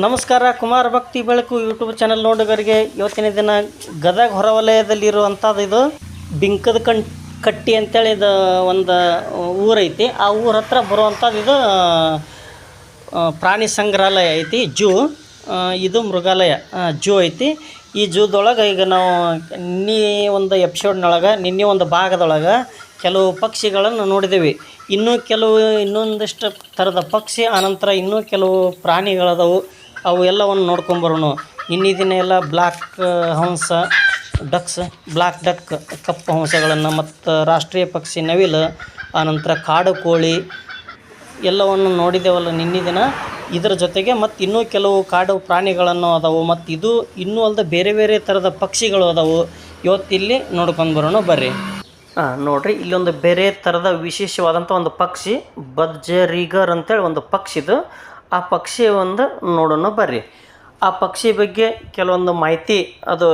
ನಮಸ್ಕಾರ, ಕುಮಾರ ಭಕ್ತಿ ಬೆಳಕು ಯೂಟ್ಯೂಬ್ ಚಾನಲ್ ನೋಡುಗರಿಗೆ. ಇವತ್ತಿನ ದಿನ ಗದಗ ಹೊರವಲಯದಲ್ಲಿರುವಂಥದ್ದು ಇದು ಬಿಂಕದ ಕಣ್ ಕಟ್ಟಿ ಅಂತೇಳಿ ಇದು ಒಂದು ಊರೈತಿ. ಆ ಊರ ಹತ್ರ ಬರುವಂಥದ್ದು ಇದು ಪ್ರಾಣಿ ಸಂಗ್ರಹಾಲಯ ಐತಿ, ಜೂ. ಇದು ಮೃಗಾಲಯ ಜೂ ಐತಿ. ಈ ಜೂದೊಳಗೆ ಈಗ ನಾವು ನಿನ್ನೆ ಒಂದು ಎಪಿಸೋಡ್ನೊಳಗೆ ನಿನ್ನೆ ಒಂದು ಭಾಗದೊಳಗೆ ಕೆಲವು ಪಕ್ಷಿಗಳನ್ನು ನೋಡಿದ್ದೀವಿ ಇನ್ನೂ ಕೆಲವು ಇನ್ನೊಂದಿಷ್ಟು ಥರದ ಪಕ್ಷಿ, ಆನಂತರ ಇನ್ನೂ ಕೆಲವು ಪ್ರಾಣಿಗಳದವು. ಅವು ಎಲ್ಲವನ್ನು ನೋಡ್ಕೊಂಬರೋಣ ಇನ್ನಿದಿನ ಎಲ್ಲ ಬ್ಲ್ಯಾಕ್ ಹಂಸ, ಡಕ್ಸ್ ಬ್ಲ್ಯಾಕ್ ಡಕ್, ಕಪ್ಪು ಹಂಸಗಳನ್ನು ಮತ್ತು ರಾಷ್ಟ್ರೀಯ ಪಕ್ಷಿ ನವಿಲು, ಆನಂತರ ಕಾಡು ಕೋಳಿ ಎಲ್ಲವನ್ನು ನೋಡಿದೆವಲ್ಲ ನಿನ್ನೆ ದಿನ ಇದರ ಜೊತೆಗೆ ಮತ್ತು ಇನ್ನೂ ಕೆಲವು ಕಾಡು ಪ್ರಾಣಿಗಳನ್ನು ಅದಾವು. ಮತ್ತು ಇದು ಇನ್ನೂ ಅಲ್ಲದೆ ಬೇರೆ ಬೇರೆ ಥರದ ಪಕ್ಷಿಗಳು ಅದಾವು. ಇವತ್ತಿಲ್ಲಿ ನೋಡ್ಕೊಂಡು ಬರೋಣ ಬರ್ರಿ. ಹಾಂ ನೋಡಿರಿ, ಇಲ್ಲೊಂದು ಬೇರೆ ಥರದ ವಿಶೇಷವಾದಂಥ ಒಂದು ಪಕ್ಷಿ ಬಜ್ಜರಿಗರ್ ಅಂತೇಳಿ ಒಂದು ಪಕ್ಷಿ ಇದು ಆ ಪಕ್ಷಿ ಒಂದು ನೋಡೋಣ ಬರ್ರಿ. ಆ ಪಕ್ಷಿ ಬಗ್ಗೆ ಕೆಲವೊಂದು ಮಾಹಿತಿ ಅದು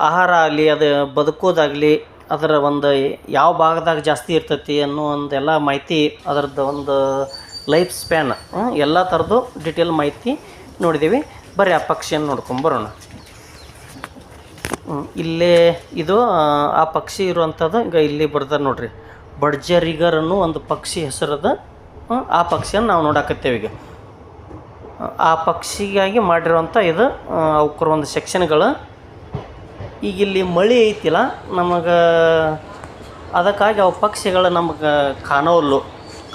ಆಹಾರ ಆಗಲಿ ಅದು ಬದುಕೋದಾಗಲಿ ಅದರ ಒಂದು ಯಾವ ಭಾಗದಾಗ ಜಾಸ್ತಿ ಇರ್ತೈತಿ ಅನ್ನೋ ಒಂದೆಲ್ಲ ಮಾಹಿತಿ ಅದರದ್ದು ಒಂದು ಲೈಫ್ ಸ್ಪ್ಯಾನ್ ಎಲ್ಲ ಥರದ್ದು ಡಿಟೇಲ್ ಮಾಹಿತಿ ನೋಡಿದ್ದೀವಿ ಬರ್ರಿ ಆ ಪಕ್ಷಿಯನ್ನು ನೋಡ್ಕೊಂಬರೋಣ ಇಲ್ಲೇ ಇದು ಆ, ಪಕ್ಷಿ ಇರುವಂಥದ್ದು ಈಗ ಇಲ್ಲಿ ಬರ್ತಾರೆ ನೋಡಿರಿ. ಬಡ್ಜರಿಗರ್ ಒಂದು ಪಕ್ಷಿ ಹೆಸರದ ಆ ಪಕ್ಷಿಯನ್ನು ನಾವು ನೋಡಾಕತ್ತೇವೆ ಈಗ. ಆ ಪಕ್ಷಿಗಾಗಿ ಮಾಡಿರುವಂಥ ಇದು ಅವಕ್ರ ಒಂದು ಸೆಕ್ಷನ್ಗಳು. ಈಗ ಇಲ್ಲಿ ಮಳೆ ಐತಿಲ್ಲ, ನಮಗೆ ಅದಕ್ಕಾಗಿ ಅವು ಪಕ್ಷಿಗಳು ನಮಗೆ ಕಾಣೋಲ್ಲು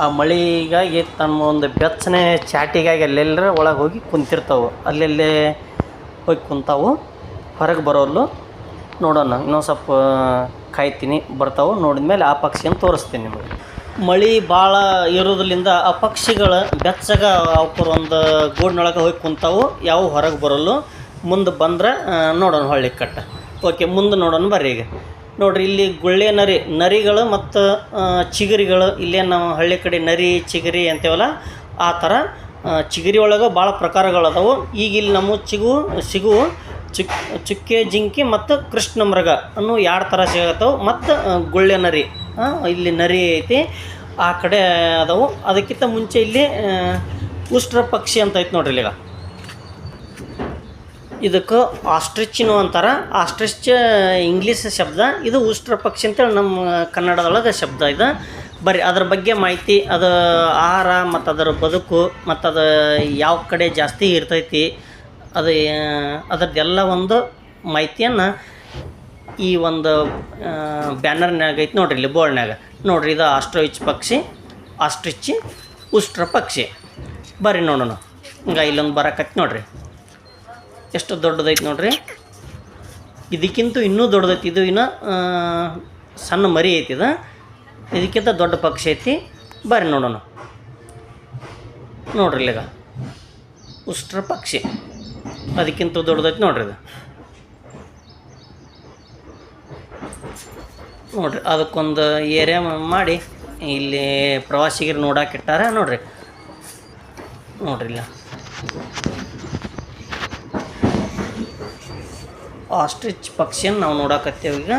ಆ ಮಳೆಗಾಗಿ ತಮ್ಮ ಒಂದು ಬೆಚ್ಚನೆ ಚಾಟಿಗಾಗಿ ಅಲ್ಲೆಲ್ಲರ ಒಳಗೆ ಹೋಗಿ ಕುಂತಿರ್ತಾವೆ. ಅಲ್ಲೆಲ್ಲೇ ಹೋಗಿ ಕುಂತಾವು, ಹೊರಗೆ ಬರೋಲ್ಲು ನೋಡೋಣ, ಇನ್ನೊಂದು ಸ್ವಲ್ಪ ಕಾಯ್ತೀನಿ, ಬರ್ತಾವೆ. ನೋಡಿದ ಮೇಲೆ ಆ ಪಕ್ಷಿಯನ್ನು ತೋರಿಸ್ತೀನಿ ನಿಮಗೆ. ಮಳೆ ಭಾಳ ಇರೋದ್ರಿಂದ ಆ ಪಕ್ಷಿಗಳು ಬೆಚ್ಚಗ ಅವಕ್ರ ಒಂದು ಗೂಡಿನೊಳಗೆ ಹೋಗಿ ಕುಂತಾವು, ಯಾವ ಹೊರಗೆ ಬರಲ್ಲು. ಮುಂದೆ ಬಂದ್ರೆ ನೋಡೋಣ ಹೊಳ್ಳಿ ಕಟ್ಟ. ಓಕೆ, ಮುಂದೆ ನೋಡೋಣ ಬರ್ರಿ ಈಗ. ನೋಡ್ರಿ, ಇಲ್ಲಿ ಗುಳ್ಳೆ ನರಿ, ನರಿಗಳು ಮತ್ತು ಚಿಗರಿಗಳು, ಇಲ್ಲೇ ನಾವು ಹಳ್ಳಿ ಕಡೆ ನರಿ, ಚಿಗರಿ ಅಂತೇವಲ್ಲ, ಆ ಥರ ಚಿಗರಿ ಒಳಗೆ ಭಾಳ ಪ್ರಕಾರಗಳದಾವು. ಈಗ ಇಲ್ಲಿ ನಮ್ಮ ಚಿಗು ಸಿಗುವು ಚುಕ್, ಚುಕ್ಕೆ, ಜಿಂಕೆ ಮತ್ತು ಕೃಷ್ಣ ಮೃಗ ಅನ್ನು ಎರಡು ಥರ ಸಿಗತ್ತವು. ಮತ್ತು ಗುಳ್ಳೆ ನರಿ. ಇಲ್ಲಿ ನರಿ ಐತಿ. ಆ ಕಡೆ ಅದಾವು. ಅದಕ್ಕಿಂತ ಮುಂಚೆ ಇಲ್ಲಿ ಉಷ್ಟ್ರ ಪಕ್ಷಿ ಅಂತ ಐತೆ ನೋಡ್ರಿ ಇಲ್ಲಿಗ. ಇದಕ್ಕೆ ಆಸ್ಟ್ರಿಚ್ನು ಅಂತಾರ. ಆಸ್ಟ್ರಿಚ್ ಇಂಗ್ಲೀಷ್ ಶಬ್ದ, ಇದು ಉಷ್ಟ್ರ ಪಕ್ಷಿ ಅಂತೇಳಿ ನಮ್ಮ ಕನ್ನಡದೊಳಗೆ ಶಬ್ದ ಇದು. ಬರ್ರಿ ಅದ್ರ ಬಗ್ಗೆ ಮಾಹಿತಿ, ಅದು ಆಹಾರ ಮತ್ತು ಅದರ ಬದುಕು, ಮತ್ತು ಅದು ಯಾವ ಕಡೆ ಜಾಸ್ತಿ ಇರ್ತೈತಿ, ಅದು ಅದರದ್ದೆಲ್ಲ ಒಂದು ಮಾಹಿತಿಯನ್ನು ಈ ಒಂದು ಬ್ಯಾನರ್ನಾಗ ಐತಿ ನೋಡ್ರಿ ಇಲ್ಲಿ ಬೋರ್ಡ್ನಾಗ ನೋಡ್ರಿ ಇದು ಆಸ್ಟ್ರಿಚ್ ಪಕ್ಷಿ ಆಸ್ಟ್ರಿಚ್ ಉಷ್ಟ್ರ ಪಕ್ಷಿ. ಬರ್ರಿ ನೋಡೋಣ. ಹಿಂಗೆ ಇಲ್ಲೊಂದು ಬರಕತ್ತಿ ನೋಡ್ರಿ. ಎಷ್ಟು ದೊಡ್ಡದೈತಿ ನೋಡ್ರಿ. ಇದಕ್ಕಿಂತ ಇನ್ನೂ ದೊಡ್ಡದೈತಿ. ಇದು ಇನ್ನು ಸಣ್ಣ ಮರಿ ಐತಿ ಇದು. ಇದಕ್ಕಿಂತ ದೊಡ್ಡ ಪಕ್ಷಿ ಐತಿ. ಬರ್ರಿ ನೋಡೋಣ. ನೋಡ್ರಿ ಇಲ್ಲಿಗ. ಉಷ್ಟ್ರ ಪಕ್ಷಿ. ಅದಕ್ಕಿಂತ ದೊಡ್ಡದೈತಿ ನೋಡ್ರಿ ಇದು. ನೋಡ್ರಿ, ಅದಕ್ಕೊಂದು ಏರಿಯಾ ಮಾಡಿ ಇಲ್ಲಿ ಪ್ರವಾಸಿಗರು ನೋಡಾಕಿಟ್ಟಾರ ನೋಡ್ರಿ. ನೋಡ್ರಿ ಇಲ್ಲ. ಆಸ್ಟ್ರಿಚ್ ಪಕ್ಷಿಯನ್ನು ನಾವು ನೋಡಾಕತ್ತೇವೆ ಈಗ.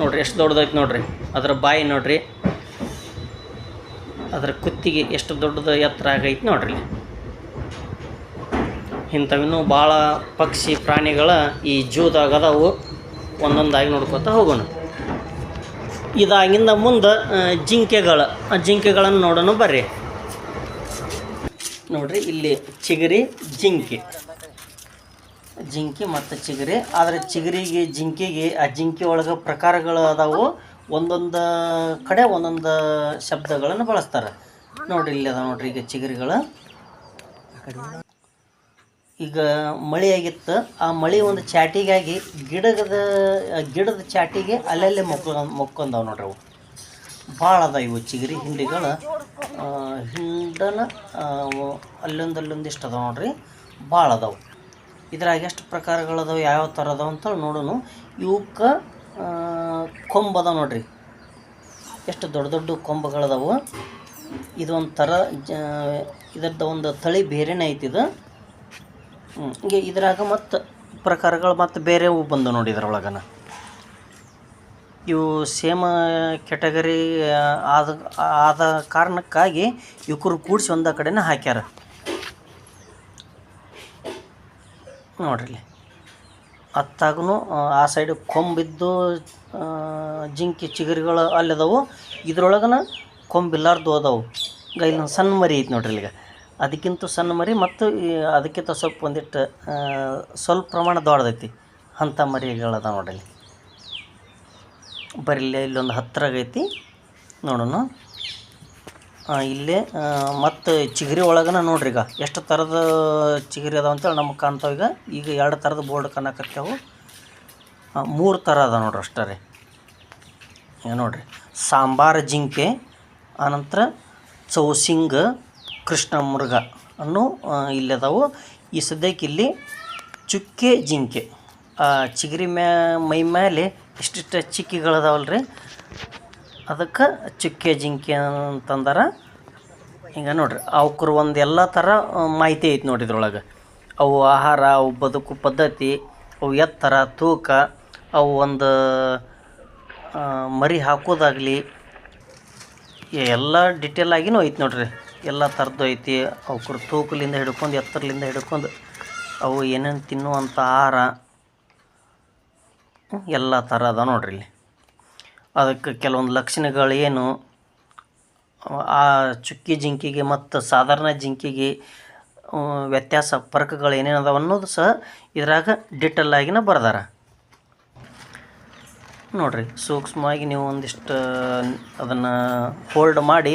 ನೋಡ್ರಿ, ಎಷ್ಟು ದೊಡ್ಡದೈತೆ ನೋಡ್ರಿ. ಅದರ ಬಾಯಿ ನೋಡ್ರಿ. ಅದರ ಕುತ್ತಿಗೆ ಎಷ್ಟು ದೊಡ್ಡದು ಎತ್ತರ ಆಗೈತೆ ನೋಡ್ರಿ. ಇಂಥವಿನ್ನೂ ಭಾಳ ಪಕ್ಷಿ ಪ್ರಾಣಿಗಳ ಈ ಜೂದಾಗ ಅದಾವು. ಒಂದೊಂದಾಗಿ ನೋಡ್ಕೊತಾ ಹೋಗೋಣ. ಇದಾಗಿಂದ ಮುಂದೆ ಜಿಂಕೆಗಳು, ಆ, ಜಿಂಕೆಗಳನ್ನು ನೋಡೋಣ ಬರ್ರಿ. ನೋಡ್ರಿ, ಇಲ್ಲಿ ಚಿಗರಿ, ಜಿಂಕೆ. ಜಿಂಕೆ ಮತ್ತು ಚಿಗರಿ. ಆದರೆ ಚಿಗರಿಗೆ, ಜಿಂಕೆಗೆ, ಆ ಜಿಂಕೆ ಒಳಗೆ ಪ್ರಕಾರಗಳು ಅದಾವು. ಒಂದೊಂದು ಕಡೆ ಒಂದೊಂದು ಶಬ್ದಗಳನ್ನು ಬಳಸ್ತಾರೆ. ನೋಡ್ರಿ, ಇಲ್ಲಿ ಅದಾವೆ ನೋಡ್ರಿ ಈಗ ಚಿಗರಿಗಳು. ಈಗ ಮಳೆ ಆಗಿತ್ತು. ಆ ಮಳೆ ಒಂದು ಚಾಟಿಗಾಗಿ ಗಿಡದ ಗಿಡದ ಚಾಟಿಗೆ ಅಲ್ಲಲ್ಲೇ ಮೊಕ್ಕ ಮೊಕ್ಕೊಂಡವು ನೋಡ್ರಿ ಅವು. ಭಾಳ ಅದ ಇವು ಚಿಗರಿ ಹಿಂಡಿಗಳು. ಹಿಂಡನ ಅಲ್ಲೊಂದು ಅಲ್ಲೊಂದಿಷ್ಟು ಅದಾವೆ ನೋಡ್ರಿ. ಭಾಳ ಅದಾವು. ಇದ್ರಾಗ ಎಷ್ಟು ಪ್ರಕಾರಗಳದಾವೆ ಯಾವ್ಯಾವ ಥರ ಅದಾವೆ ಅಂತ ನೋಡೋನು. ಇವಕ್ಕೆ ಕೊಂಬದ ನೋಡ್ರಿ. ಎಷ್ಟು ದೊಡ್ಡ ದೊಡ್ಡ ಕೊಂಬಗಳದಾವು ಇದು ಒಂಥರ ಜ ಇದರದ್ದು ಒಂದು ತಳಿ ಬೇರೆನೇ ಐತಿ ಇದು. ಹ್ಮ್. ಹಿಂಗೆ ಇದ್ರಾಗ ಮತ್ತು ಪ್ರಕಾರಗಳು ಮತ್ತು ಬೇರೆವು ಬಂದು ನೋಡಿ ಇದ್ರೊಳಗನ. ಇವು ಸೇಮ ಕ್ಯಾಟಗರಿ ಆದ ಆದ ಕಾರಣಕ್ಕಾಗಿ ಇವ್ರು ಕೂಡಿಸಿ ಒಂದ ಕಡೆನೇ ಹಾಕ್ಯಾರ. ನೋಡ್ರಿ ಅತ್ತಾಗೂ ಆ ಸೈಡ್ ಕೊಂಬಿದ್ದು ಜಿಂಕೆ ಚಿಗರಿಗಳು ಅಲ್ಲಿದವು ಇದ್ರೊಳಗನ ಕೊಂಬಿಲ್ಲಾರ್ದು ಅದಾವು. ಈಗ ಇಲ್ಲೊಂದು ಸಣ್ಣ ಮರಿ ಐತೆ ನೋಡ್ರಿ ಈಗ. ಅದಕ್ಕಿಂತ ಸಣ್ಣ ಮರಿ ಮತ್ತು ಈ ಅದಕ್ಕಿಂತ ಸ್ವಲ್ಪ ಒಂದಿಷ್ಟು ಸ್ವಲ್ಪ ಪ್ರಮಾಣ ದೊಡ್ಡದೈತಿ. ಅಂಥ ಮರಿಗಳದ ನೋಡಲಿ ಇಲ್ಲಿ ಬರೀ ಇಲ್ಲೇ ಇಲ್ಲೊಂದು ಹತ್ತಿರಾಗ ಐತಿ. ನೋಡೋಣ. ಇಲ್ಲೇ ಮತ್ತು ಚಿಗರಿ ಒಳಗನ ನೋಡ್ರಿ ಈಗ. ಎಷ್ಟು ಥರದ ಚಿಗರಿ ಅದಾವ ಅಂತೇಳಿ ನಮಗೆ ಕಾಣ್ತಾವ ಈಗ. ಈಗ ಎರಡು ಥರದ ಬೋರ್ಡ್ ಕಾಣಕತ್ತೇವು. ಮೂರು ಥರ ಅದ ನೋಡ್ರಿ ಅಷ್ಟೇ ರೀ. ನೋಡ್ರಿ. ಸಾಂಬಾರ, ಜಿಂಕೆ, ಆನಂತರ ಚೌಸಿಂಗ ಕೃಷ್ಣ ಮೃಗ ಅನ್ನು ಇಲ್ಲದವು. ಈ ಸದ್ಯಕ್ಕೆ ಇಲ್ಲಿ ಚುಕ್ಕೆ ಜಿಂಕೆ. ಚಿಗರಿ ಮ್ಯಾ ಮೈ ಮೇಲೆ ಇಷ್ಟಿಷ್ಟು ಚಿಕ್ಕಿಗಳದಾವಲ್ಲ ರೀ ಅದಕ್ಕೆ ಚುಕ್ಕೆ ಜಿಂಕೆ ಅಂತಂದಾರ. ಈಗ ನೋಡ್ರಿ, ಅವಕ್ರ ಒಂದು ಎಲ್ಲ ಥರ ಮಾಹಿತಿ ಐತಿ ನೋಡಿದ್ರೊಳಗೆ ಅವು ಆಹಾರ, ಅವು ಬದುಕು ಪದ್ಧತಿ, ಅವು ಎತ್ತರ, ತೂಕ, ಅವು ಒಂದು ಮರಿ ಹಾಕೋದಾಗಲಿ ಎಲ್ಲ ಡಿಟೇಲ್ ಆಗಿನೂ ಐತಿ ನೋಡ್ರಿ. ಎಲ್ಲ ಥರದ್ದು ಐತಿ ಅವ್ರ ತೂಕಲಿಂದ ಹಿಡ್ಕೊಂಡು, ಎತ್ತರಲಿಂದ ಹಿಡ್ಕೊಂಡು, ಅವು ಏನೇನು ತಿನ್ನುವಂಥ ಆಹಾರ ಎಲ್ಲ ಥರ ಅದ ನೋಡ್ರಿ ಇಲ್ಲಿ. ಅದಕ್ಕೆ ಕೆಲವೊಂದು ಲಕ್ಷಣಗಳು ಏನು ಆ ಚುಕ್ಕಿ ಜಿಂಕಿಗೆ ಮತ್ತು ಸಾಧಾರಣ ಜಿಂಕಿಗೆ ವ್ಯತ್ಯಾಸ ಫರ್ಕ್ಗಳು ಏನೇನು ಅದಾವ ಅನ್ನೋದು ಸಹ ಇದ್ರಾಗ ಡಿಟೇಲ್ ಆಗಿನ ಬರ್ದಾರ. ನೋಡ್ರಿ, ಸೂಕ್ಷ್ಮವಾಗಿ ನೀವು ಒಂದಿಷ್ಟು ಅದನ್ನು ಹೋಲ್ಡ್ ಮಾಡಿ,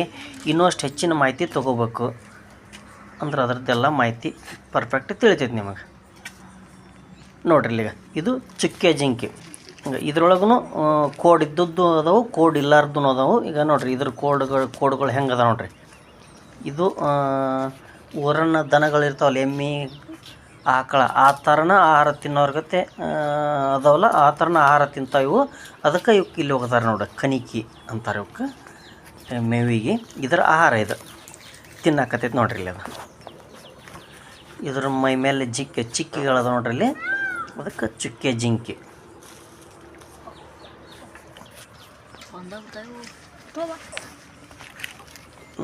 ಇನ್ನಷ್ಟು ಹೆಚ್ಚಿನ ಮಾಹಿತಿ ತೊಗೋಬೇಕು. ಅಂದ್ರೆ ಅದರದ್ದೆಲ್ಲ ಮಾಹಿತಿ ಪರ್ಫೆಕ್ಟ್ ತಿಳಿತೈತೆ ನಿಮಗೆ. ನೋಡ್ರಿ ಇಲ್ಲಿಗ, ಇದು ಚುಕ್ಕೆ ಜಿಂಕೆ. ಈಗ ಇದ್ರೊಳಗೂ ಕೋಡ್ ಇದ್ದದ್ದು ಅದಾವು ಕೋಡ್ ಇಲ್ಲಾರ್ದು ಅದಾವು. ಈಗ ನೋಡ್ರಿ, ಇದ್ರ ಕೋಡ್ಗಳು ಕೋಡ್ಗಳು ಹೆಂಗೆ ಅದ ನೋಡ್ರಿ. ಇದು ಊರನ್ನ ದನಗಳಿರ್ತಾವಲ್ಲ ಎಮ್ಮೆ ಆಕಳ. ಆ ಥರನ ಆಹಾರ ತಿನ್ನೋರ್ಗತೆ ಅದಾವಲ್ಲ, ಆ ಥರನ ಆಹಾರ ತಿಂತಾವ ಇವು ಅದಕ್ಕೆ ಇವಕ್ಕೆ ಇಲ್ಲಿ ಹೋಗ್ತಾರೆ ನೋಡಿ, ಕನಿಕಿ ಅಂತಾರೆ ಇವಕ್ಕೆ ಮೇವಿಗೆ. ಇದರ ಆಹಾರ ಇದು. ತಿನ್ನಕತ್ತೈತೆ ನೋಡ್ರಿ ಇಲ್ಲಿ ಅದು. ಇದ್ರ ಮೈ ಮೇಲೆ ಜಿಕ್ಕೆ ಚಿಕ್ಕಿಗಳದ ನೋಡ್ರಿ ಇಲ್ಲಿ. ಅದಕ್ಕೆ ಚುಕ್ಕೆ, ಜಿಂಕಿ.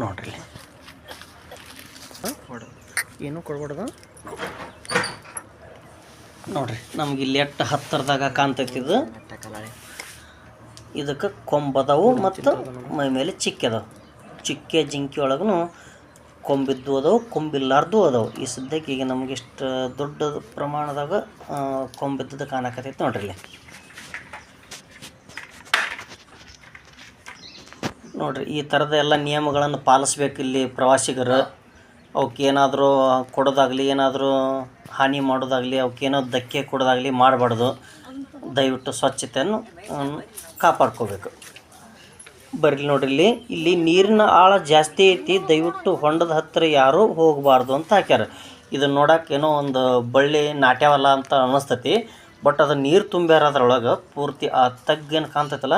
ನೋಡ್ರಿ ಇಲ್ಲಿ. ಏನು ಕೊಡ್ಬಾರ್ದು. ನೋಡ್ರಿ, ನಮ್ಗೆ ಇಲ್ಲಿ ಎಷ್ಟು ಹತ್ತಿರದಾಗ ಕಾಣ್ತೈತಿ ಇದು. ಇದಕ್ಕೆ ಕೊಂಬದವು ಮತ್ತು ಮೈ ಮೇಲೆ ಚಿಕ್ಕದವು ಚಿಕ್ಕೆ, ಜಿಂಕಿ ಒಳಗೂ ಕೊಂಬಿದ್ದು ಅದಾವು ಕೊಂಬಿಲ್ಲಾರ್ದು ಅದಾವು. ಈ ಸದ್ಯಕ್ಕೆ ಈಗ ನಮ್ಗೆ ಇಷ್ಟು ದೊಡ್ಡ ಪ್ರಮಾಣದಾಗ ಕೊಂಬಿದ್ದದ ಕಾಣಕತ್ತೈತಿ ನೋಡ್ರಿ ಇಲ್ಲಿ. ನೋಡ್ರಿ, ಈ ಥರದ ಎಲ್ಲ ನಿಯಮಗಳನ್ನು ಪಾಲಿಸ್ಬೇಕು ಇಲ್ಲಿ ಪ್ರವಾಸಿಗರು. ಅವಕ್ಕೆ ಏನಾದರೂ ಕೊಡೋದಾಗಲಿ, ಏನಾದರೂ ಹಾನಿ ಮಾಡೋದಾಗಲಿ ಅವಕ್ಕೇನೋ ಧಕ್ಕೆ ಕೊಡೋದಾಗಲಿ ಮಾಡಬಾರ್ದು. ದಯವಿಟ್ಟು ಸ್ವಚ್ಛತೆಯನ್ನು ಕಾಪಾಡ್ಕೋಬೇಕು. ಬರ್ರಿ ನೋಡ್ರಿ ಇಲ್ಲಿ. ನೀರಿನ ಆಳ ಜಾಸ್ತಿ ಐತಿ. ದಯವಿಟ್ಟು ಹೊಂಡದ ಹತ್ತಿರ ಯಾರೂ ಹೋಗಬಾರ್ದು ಅಂತ ಹಾಕ್ಯಾರ. ಇದನ್ನು ನೋಡಕ್ಕೆ ಏನೋ ಒಂದು ಬಳ್ಳಿ ನಾಟ್ಯವಲ್ಲ ಅಂತ ಅನ್ನಿಸ್ತತಿ ಬಟ್ ಅದು ನೀರು ತುಂಬ್ಯಾರ ಅದ್ರೊಳಗೆ ಪೂರ್ತಿ ಆ ತಗ್ಗೇನು ಕಾಣ್ತೈತಲ್ಲ,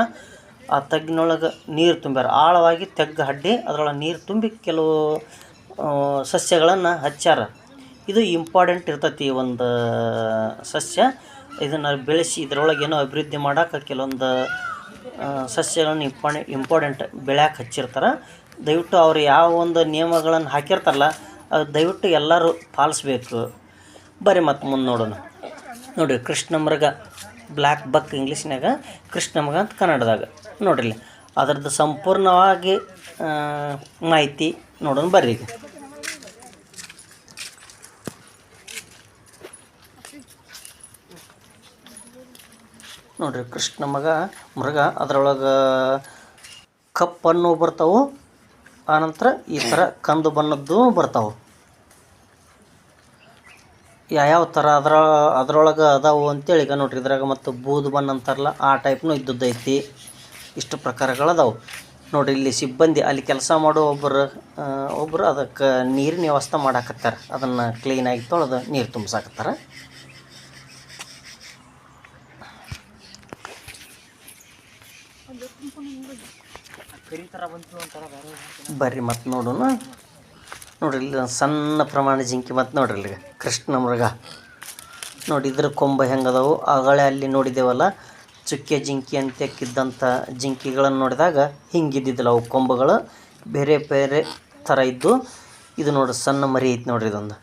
ಆ ತಗ್ಗಿನೊಳಗೆ ನೀರು ತುಂಬ್ಯಾರ. ಆಳವಾಗಿ ತಗ್ಗ ಹಡ್ಡಿ ಅದರೊಳಗೆ ನೀರು ತುಂಬಿ ಕೆಲವು ಸಸ್ಯಗಳನ್ನು ಹಚ್ಚಾರ ಇದು ಇಂಪಾರ್ಟೆಂಟ್ ಇರ್ತೈತಿ ಒಂದು ಸಸ್ಯ. ಇದನ್ನು ಬೆಳೆಸಿ ಇದರೊಳಗೆ ಏನೋ ಅಭಿವೃದ್ಧಿ ಮಾಡೋಕೆ ಕೆಲವೊಂದು ಸಸ್ಯಗಳನ್ನು ಇಂಪಾರ್ಟೆ ಇಂಪಾರ್ಟೆಂಟ್ ಬೆಳ್ಯಾಕೆ ಹಚ್ಚಿರ್ತಾರೆ. ದಯವಿಟ್ಟು ಅವ್ರು ಯಾವ ಒಂದು ನಿಯಮಗಳನ್ನು ಹಾಕಿರ್ತಾರಲ್ಲ, ಅದು ದಯವಿಟ್ಟು ಎಲ್ಲರೂ ಪಾಲಿಸ್ಬೇಕು. ಬರ್ರಿ ಮತ್ತೆ ಮುಂದೆ ನೋಡೋಣ. ನೋಡಿರಿ, ಕೃಷ್ಣ ಮೃಗ ಬ್ಲ್ಯಾಕ್ ಬಕ್ ಇಂಗ್ಲೀಷ್ನಾಗ ಕೃಷ್ಣ ಮೃಗ ಅಂತ ಕನ್ನಡದಾಗ. ನೋಡಿರಿ ಅದರದ್ದು ಸಂಪೂರ್ಣವಾಗಿ ಮಾಹಿತಿ ನೋಡೋಣ, ಬರ್ರಿ ನೋಡ್ರಿ ಕೃಷ್ಣ ಮಗ, ಮೃಗ, ಅದರೊಳಗೆ ಕಪ್ಪನ್ನು ಬರ್ತಾವೆ. ಆನಂತರ ಈ ಥರ ಕಂದು ಬಣ್ಣದ್ದು ಬರ್ತಾವೆ. ಯಾವ್ಯಾವ ಥರ ಅದರ, ಅದರೊಳಗೆ ಅದಾವು ಅಂತೇಳಿ ಈಗ ನೋಡ್ರಿ ಇದ್ರಾಗ ಮತ್ತು ಬೂದು ಬಣ್ಣ ಅಂತಾರಲ್ಲ, ಆ ಟೈಪ್ನು ಇದ್ದದ್ದೈತಿ ಇಷ್ಟು ಪ್ರಕಾರಗಳು ಅದಾವು. ನೋಡ್ರಿ ಇಲ್ಲಿ ಸಿಬ್ಬಂದಿ, ಅಲ್ಲಿ ಕೆಲಸ ಮಾಡೋ ಒಬ್ಬರು ಒಬ್ಬರು ಅದಕ್ಕೆ ನೀರಿನ ವ್ಯವಸ್ಥೆ ಮಾಡಾಕತ್ತಾರೆ. ಅದನ್ನು ಕ್ಲೀನಾಗಿ ತೊಳೆದು ನೀರು ತುಂಬಿಸಾಕತ್ತಾರ. ಬರ್ರಿ ಮತ್ತೆ ನೋಡೋಣ. ನೋಡ್ರಿ ಇಲ್ಲಿ ಸಣ್ಣ ಪ್ರಮಾಣ ಜಿಂಕೆ ಮತ್ತೆ ನೋಡ್ರಿ ಇಲ್ಲಿ ಕೃಷ್ಣ ಮೃಗ. ನೋಡಿ ಇದ್ರ ಕೊಂಬ ಹೆಂಗದವು? ಆಗಳೇ ಅಲ್ಲಿ ನೋಡಿದ್ದೇವಲ್ಲ ಚುಕ್ಕೆ ಜಿಂಕಿ ಅಂತ್ಯಕ್ಕಿದ್ದಂಥ ಜಿಂಕಿಗಳನ್ನು ನೋಡಿದಾಗ ಹಿಂಗಿದ್ದಿದ್ದಿಲ್ಲ ಅವು ಕೊಂಬಗಳು. ಬೇರೆ ಬೇರೆ ಥರ ಇದ್ದು. ಇದು ನೋಡ್ರಿ ಸಣ್ಣ ಮರಿ ಐತಿ ನೋಡ್ರಿ ಇದೊಂದು.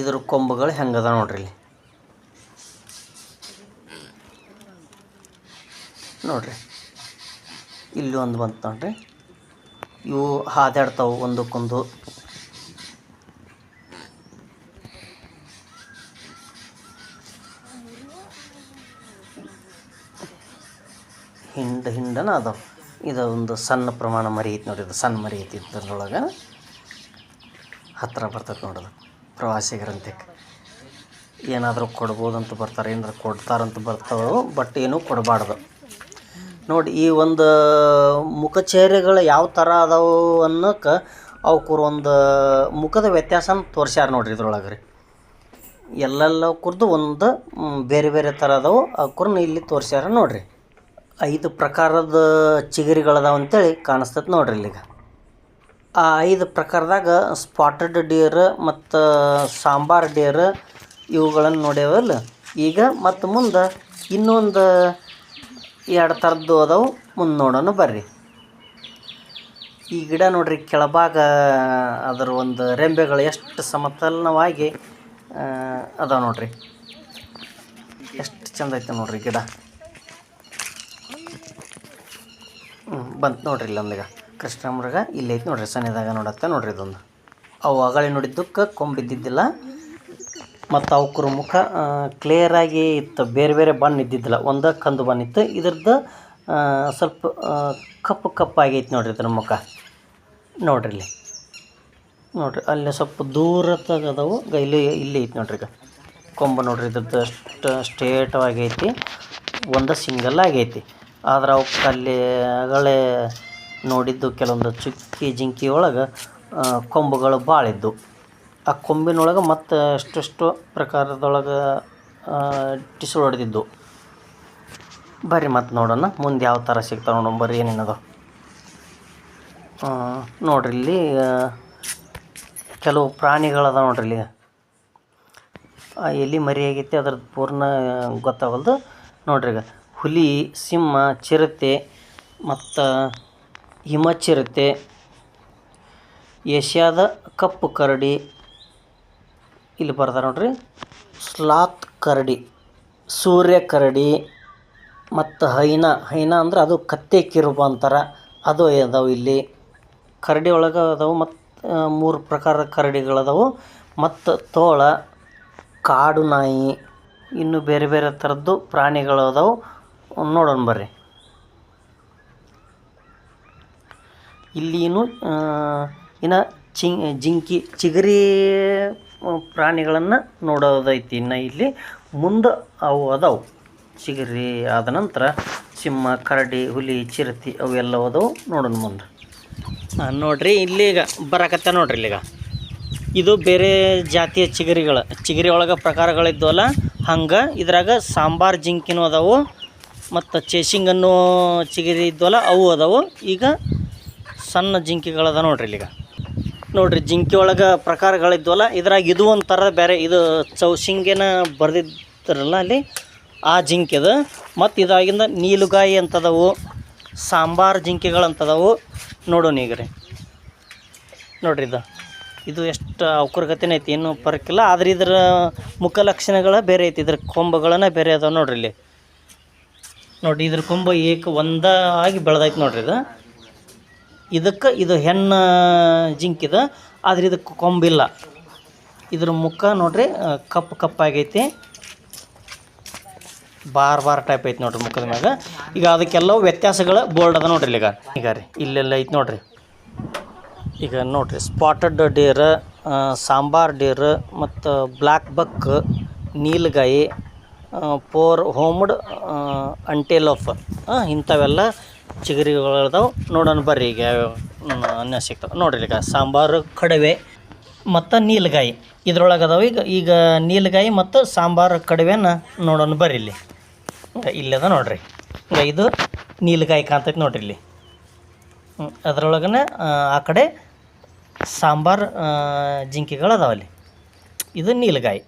ಇದ್ರ ಕೊಂಬಗಳು ಹೆಂಗದ ನೋಡ್ರಿ ಇಲ್ಲಿ. ನೋಡ್ರಿ. ಇಲ್ಲಿ ಒಂದು ಬಂತು ನೋಡಿರಿ. ಇವು ಹಾದಾಡ್ತಾವೆ ಒಂದಕ್ಕೊಂದು. ಹಿಂಡ ಹಿಂಡನ ಅದಾವ. ಇದು ಒಂದು ಸಣ್ಣ ಪ್ರಮಾಣ ಮರಿ ಐತಿ ನೋಡಿ ಇದು ಸಣ್ಣ ಮರಿ ಐತಿ ಇದ್ರೊಳಗೆ ಹತ್ತಿರ ಬರ್ತೈತೆ ನೋಡೋದು, ಪ್ರವಾಸಿಗರಂತೆ. ಏನಾದರೂ ಕೊಡ್ಬೋದಂತ ಬರ್ತಾರೆ, ಏನಾದ್ರು ಕೊಡ್ತಾರಂತ ಬರ್ತಾವೆ, ಬಟ್ ಏನೂ ಕೊಡಬಾರ್ದು. ನೋಡಿ, ಈ ಒಂದು ಮುಖಚರ್ಯಗಳು ಯಾವ ಥರ ಅದಾವು ಅನ್ನೋಕೆ ಅವಕ್ಕೂರ ಒಂದು ಮುಖದ ವ್ಯತ್ಯಾಸನ ತೋರ್ಸ್ಯಾರ ನೋಡ್ರಿ ಇದ್ರೊಳಗೆ ರೀ. ಎಲ್ಲೆಲ್ಲ ಕುರ್ದು ಒಂದು ಬೇರೆ ಬೇರೆ ಥರ ಅದಾವು ಅವಕ್ಕೂರ್ನ ಇಲ್ಲಿ ತೋರ್ಸ್ಯಾರ ನೋಡ್ರಿ. ಐದು ಪ್ರಕಾರದ ಚಿಗರಿಗಳದಾವ ಅಂತೇಳಿ ಕಾಣಿಸ್ತೈತೆ ನೋಡ್ರಿ ಇಲ್ಲಿಗ. ಆ ಐದು ಪ್ರಕಾರದಾಗ ಸ್ಪಾಟೆಡ್ ಡಿಯರ್ ಮತ್ತು ಸಾಂಬಾರ್ ಡಿಯರ್ ಇವುಗಳನ್ನು ನೋಡ್ಯಾವಲ್ಲ ಈಗ ಮತ್ತು ಮುಂದೆ ಇನ್ನೊಂದು ಎರಡು ಥರದ್ದು ಅದಾವು. ಮುಂದೆ ನೋಡೋಣ, ಬರ್ರಿ. ಈ ಗಿಡ ನೋಡ್ರಿ, ಕೆಳಭಾಗ ಅದರ ಒಂದು ರೆಂಬೆಗಳು ಎಷ್ಟು ಸಮತಲನವಾಗಿ ಅದಾವ ನೋಡ್ರಿ. ಎಷ್ಟು ಚಂದ ಐತೆ ನೋಡ್ರಿ ಗಿಡ. ಬಂತು ನೋಡ್ರಿ ಇಲ್ಲೊಂದೀಗ ಕೃಷ್ಣ ಮೃಗ ಇಲ್ಲೈತೆ ನೋಡ್ರಿ ಸನ್ನಿದಾಗ ನೋಡತ್ತೆ ನೋಡ್ರಿ ಇದೊಂದು. ಅವು ಅಗಳಿ ನೋಡಿದ್ದಕ್ಕೆ ಕೊಂಬಿದ್ದಿದ್ದಿಲ್ಲ. ಮತ್ತು ಅವ್ಕ್ರ ಮುಖ ಕ್ಲಿಯರಾಗಿ ಇತ್ತು, ಬೇರೆ ಬೇರೆ ಬಣ್ಣ ಇದ್ದಿದ್ದಿಲ್ಲ. ಒಂದೇ ಕಂದು ಬಣ್ಣ ಇತ್ತು. ಇದ್ರದ್ದು ಸ್ವಲ್ಪ ಕಪ್ಪ ಕಪ್ಪು ಕಪ್ಪಾಗೈತೆ ನೋಡ್ರಿ ಇದ್ರ ಮುಖ. ನೋಡ್ರಿ ಇಲ್ಲಿ. ನೋಡಿರಿ, ಅಲ್ಲಿ ಸ್ವಲ್ಪ ದೂರ ಅದಾವು. ಇಲ್ಲಿ ಇಲ್ಲಿ ಐತಿ ನೋಡ್ರಿ ಈಗ. ಕೊಂಬ ನೋಡ್ರಿ ಇದ್ರದ್ದು ಅಷ್ಟು, ಸ್ಟ್ರೇಟವಾಗೈತಿ. ಒಂದು ಸಿಂಗಲ್ ಆಗೈತಿ. ಆದ್ರೆ ಅವಕ್ಕೆ ಅಲ್ಲಿ ನೋಡಿದ್ದು ಕೆಲವೊಂದು ಚುಕ್ಕಿ ಜಿಂಕಿ ಒಳಗೆ ಕೊಂಬುಗಳು ಭಾಳ ಇದ್ದು ಆ ಕೊಂಬಿನೊಳಗೆ ಮತ್ತು ಎಷ್ಟೆಷ್ಟು ಪ್ರಕಾರದೊಳಗೆ ಟಿಸು ಹೊಡೆದಿದ್ದು. ಬರ್ರಿ ಮತ್ತು ನೋಡೋಣ, ಮುಂದೆ ಯಾವ ಥರ ಸಿಗ್ತಾವೆ ನೋಡೋಣ ಬರ್ರಿ ಏನೇನದು ನೋಡ್ರಿ ಇಲ್ಲಿ ಕೆಲವು ಪ್ರಾಣಿಗಳದ ನೋಡ್ರಿ ಇಲ್ಲಿ. ಎಲ್ಲಿ ಮರಿ ಆಗೈತಿ ಅದ್ರದ್ದು ಪೂರ್ಣ, ಗೊತ್ತಾಗಲ್ದು. ನೋಡ್ರಿ ಈಗ, ಹುಲಿ, ಸಿಂಹ, ಚಿರತೆ, ಮತ್ತು ಹಿಮಚಿರತೆ ಏಷ್ಯಾದ ಕಪ್ಪು ಕರಡಿ ಇಲ್ಲಿ ಬರ್ತಾರೆ ನೋಡ್ರಿ. ಸ್ಲಾತ್ ಕರಡಿ, ಸೂರ್ಯ ಕರಡಿ ಮತ್ತು ಹೈನ ಹೈನ ಅಂದ್ರೆ ಅದು ಕತ್ತೆ ಕಿರುಬ ಅಂತಾರೆ. ಅದು ಅದಾವೆ ಇಲ್ಲಿ. ಕರಡಿ ಒಳಗೆ ಅದಾವೆ ಮತ್ತು ಮೂರು ಪ್ರಕಾರದ ಕರಡಿಗಳದಾವು. ಮತ್ತು ತೋಳ, ಕಾಡು ನಾಯಿ, ಇನ್ನು ಬೇರೆ ಬೇರೆ ಥರದ್ದು ಪ್ರಾಣಿಗಳು ಅದಾವೆ. ನೋಡೋಣ ಬರ್ರಿ. ಇಲ್ಲಿನೂ ಇನ್ನು ಚಿಂ ಜಿಂಕಿ, ಚಿಗರಿ ಪ್ರಾಣಿಗಳನ್ನು ನೋಡೋದೈತಿ. ಇನ್ನು ಇಲ್ಲಿ ಮುಂದೆ ಅವು ಅದಾವು. ಚಿಗರಿ ಆದ ನಂತರ ಸಿಂಹ, ಕರಡಿ, ಹುಲಿ, ಚಿರತಿ ಅವೆಲ್ಲ ಅದಾವು ನೋಡೋಣ ಮುಂದೆ. ನೋಡ್ರಿ, ಇಲ್ಲಿ ಈಗ ಬರಕತ್ತ ನೋಡ್ರಿ ಇಲ್ಲಿಗ ಇದು ಬೇರೆ ಜಾತಿಯ ಚಿಗರಿಗಳು. ಚಿಗರಿ ಒಳಗೆ ಪ್ರಕಾರಗಳಿದ್ವಲ್ಲ ಹಂಗೆ ಇದ್ರಾಗ ಸಾಂಬಾರ್ ಜಿಂಕಿನೂ ಅದಾವು, ಮತ್ತು ಚೇಸಿಂಗ್ ಅನ್ನೋ ಚಿಗರಿ ಇದ್ದವಲ್ಲ, ಅವು ಅದಾವು. ಈಗ ಸಣ್ಣ ಜಿಂಕಿಗಳದ ನೋಡ್ರಿ ಇಲ್ಲಿಗ ನೋಡ್ರಿ ಜಿಂಕೆ ಒಳಗೆ ಪ್ರಕಾರಗಳಿದ್ವಲ್ಲ, ಇದ್ರಾಗ ಇದು ಒಂಥರ ಬೇರೆ ಇದು ಚೌಸಿಂಗೇನ ಬರ್ದಿದ್ರಲ್ಲ ಅಲ್ಲಿ, ಆ ಜಿಂಕೆದು ಮತ್ತು ಇದಾಗಿಂದ ನೀಲುಗಾಯಿ ಅಂತದವು, ಸಾಂಬಾರ್ ಜಿಂಕೆಗಳಂತದವು ನೋಡೋಣ ಈಗ ರೀ. ನೋಡ್ರಿ ಇದು. ಇದು ಎಷ್ಟು ಅವಕುರ್ಗತಿನ ಐತಿ, ಏನು ಪರಕಿಲ್ಲ ಆದ್ರೆ ಇದ್ರ ಮುಖ ಲಕ್ಷಣಗಳ ಬೇರೆ ಐತಿ, ಇದ್ರ ಕೊಂಬಗಳನ್ನ ಬೇರೆ ಅದಾವೆ ನೋಡ್ರಿ ಇಲ್ಲಿ. ನೋಡ್ರಿ ಇದ್ರ ಕೊಂಬ ಏಕ ಒಂದ ಆಗಿ ಬೆಳೆದೈತಿ ನೋಡ್ರಿ ಇದು. ಇದಕ್ಕೆ ಇದು ಹೆಣ್ಣು ಜಿಂಕಿದ ಆದ್ರೆ ಇದಕ್ಕೆ ಕೊಂಬಿಲ್ಲ ಇದ್ರ ಮುಖ ನೋಡ್ರಿ ಕಪ್ಪ ಕಪ್ಪು ಕಪ್ಪಾಗೈತಿ ಬಾರ್ ಬಾರ್ ಟೈಪ್ ಐತಿ ನೋಡ್ರಿ ಮುಖದ ಮ್ಯಾಗ. ಈಗ ಅದಕ್ಕೆಲ್ಲ ವ್ಯತ್ಯಾಸಗಳ ಬೋರ್ಡ್ ಅದ ನೋಡ್ರಿ ಈಗ ಈಗ ರೀ, ಇಲ್ಲೆಲ್ಲ ಐತಿ ನೋಡ್ರಿ. ಈಗ ನೋಡ್ರಿ ಸ್ಪಾಟಡ್ ಡೇರ್ ಸಾಂಬಾರ್ ಡೇರ್ ಮತ್ತು black buck nilgai four horned antelope ಇಂಥವೆಲ್ಲ ಚಿಗರಿಗಳದಾವು ನೋಡೋಣ ಬರ್ರಿ ಈಗ ಅನ್ನ ಸಿಗ್ತಾವೆ. ನೋಡ್ರಿ ಈಗ ಸಾಂಬಾರು, ಕಡವೆ ಮತ್ತು ನೀಲಗಾಯಿ. ಇದ್ರೊಳಗೆ ಅದಾವೆ ಈಗ ಈಗ ನೀಲಗಾಯಿ ಮತ್ತು ಸಾಂಬಾರು, ಕಡವೆನ ನೋಡೋಣ ಬರ್ರಿ ಇಲ್ಲಿ. ಇಲ್ಲದ ನೋಡ್ರಿ. ಇದು ನೀಲಗಾಯಿ ಕಾಣ್ತೈತೆ ನೋಡ್ರಿ ಇಲ್ಲಿ. ಅದರೊಳಗನೆ, ಆ ಕಡೆ ಸಾಂಬಾರು ಜಿಂಕೆಗಳು ಅದಾವಲ್ಲಿ ಇದು ನೀಲಗಾಯಿ.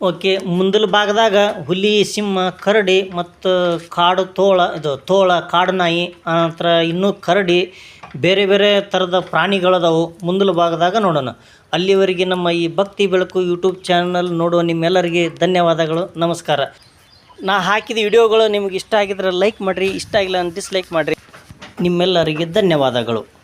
ಓಕೆ, ಮುಂದಲ ಭಾಗದಾಗ ಹುಲಿ, ಸಿಂಹ, ಕರಡಿ ಮತ್ತು ಕಾಡು ತೋಳ, ಇದು ತೋಳ ಕಾಡು ನಾಯಿ ಆನಂತರ ಇನ್ನೂ ಕರಡಿ, ಬೇರೆ ಬೇರೆ ಥರದ ಪ್ರಾಣಿಗಳದಾವು ಮುಂದಲ ಭಾಗದಾಗ ನೋಡೋಣ. ಅಲ್ಲಿವರೆಗೆ ನಮ್ಮ ಈ ಭಕ್ತಿ ಬೆಳಕು ಯೂಟ್ಯೂಬ್ ಚಾನಲ್ ನೋಡುವ ನಿಮ್ಮೆಲ್ಲರಿಗೆ ಧನ್ಯವಾದಗಳು, ನಮಸ್ಕಾರ. ನಾ ಹಾಕಿದ ವಿಡಿಯೋಗಳು ನಿಮಗೆ ಇಷ್ಟ ಆಗಿದ್ರೆ ಲೈಕ್ ಮಾಡಿರಿ, ಇಷ್ಟ ಆಗಿಲ್ಲ ಡಿಸ್ಲೈಕ್ ಮಾಡಿರಿ. ನಿಮ್ಮೆಲ್ಲರಿಗೆ ಧನ್ಯವಾದಗಳು.